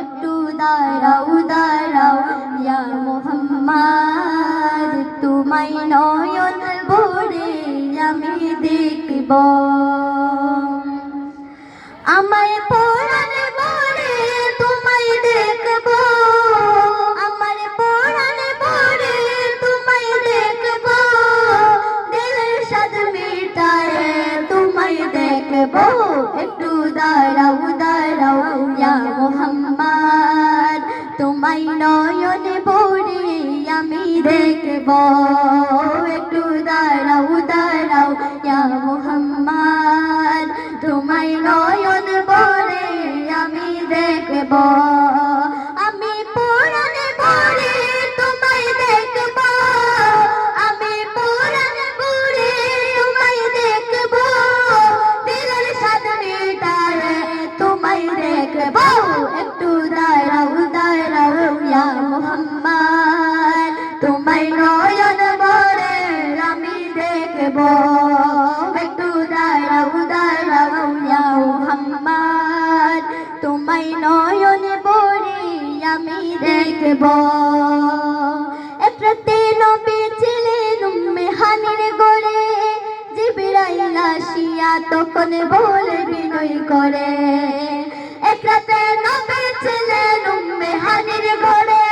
একটু দাঁড়াও দাঁড়াও, ইয়া মোহাম্মদ, তোমায় নয়ন ভরে আমি দেখব। আমায় পরাণে ভরে তোমায় দেখব। আমার পরাণে ভরে তোমায় দেখব। দিলের সাদ মিটায় তোমায় দেখব। একটু দাঁড়াও মোহাম্মদ, তোমায় নয়নে ভরে আমি দেখব। একটু দাঁড়াও দাঁড়াও, ইয়া মোহাম্মদ, তোমায় নয়ন ভরে আমি দেখব। দেখব একটু দাঁড়াও দাঁড়াও ইয়া মোহাম্মদ। তোমায় নয়ন ভরে আমি দেখব। একটু দাঁড়াও দাঁড়াও, ইয়া মোহাম্মদ। তোমায় নয়ন ভরে আমি দেখব। এপ্রতে নবী ছিলেন উম্মে হানির গড়ে জিবরাইল আসিয়া তখন বলে বিনয় করে। একরাতে নবী ছিলেন উম্মে হানির গড়ে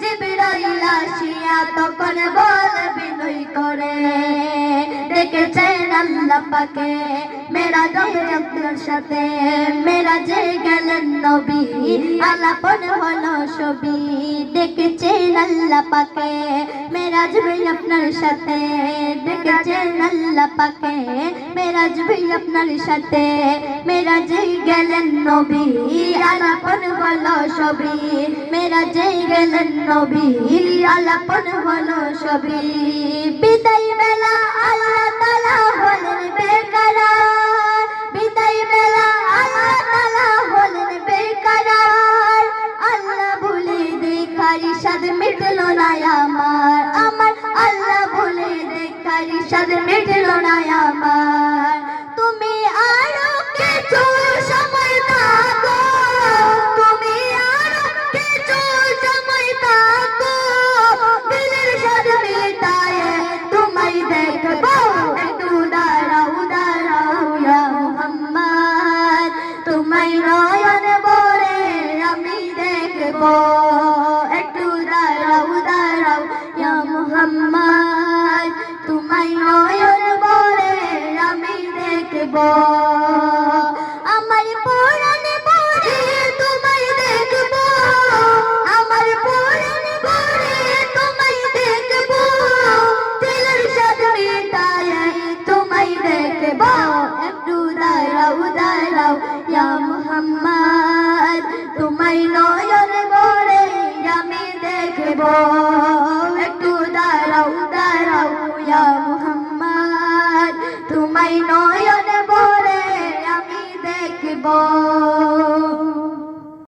জিবরাইল আসিয়া তখন দেখেছেন আল্লাহ পাকে। মেরা আপনার সাথে মেরা যে গেলেন নবী, আলাপন হলো ছবি। আল্লাহ পাকে। মেরা জবে আপনার সাথে। আল্লাহ পাকে। মেরা আপনার সাথে। মেরা যে গেলেন নবী, আলাপন হলো ছবি। মেরা যে গেলেন নবী, আলাপন হলো ছবি। বিদায় বেলা আল্লাহ তালা হলেন বেকারার বিদায় বেলা আল্লাহ তালা আমার আমার আল্লাহ বলে দেখার সাদ মিটলো আমার। মুহাম্মদ। তোমায় নয়ন ভরে আমি দেখব। একটু দাঁড়াও দাঁড়াও ইয়া মুহাম্মদ। তোমায় নয়ন দেখব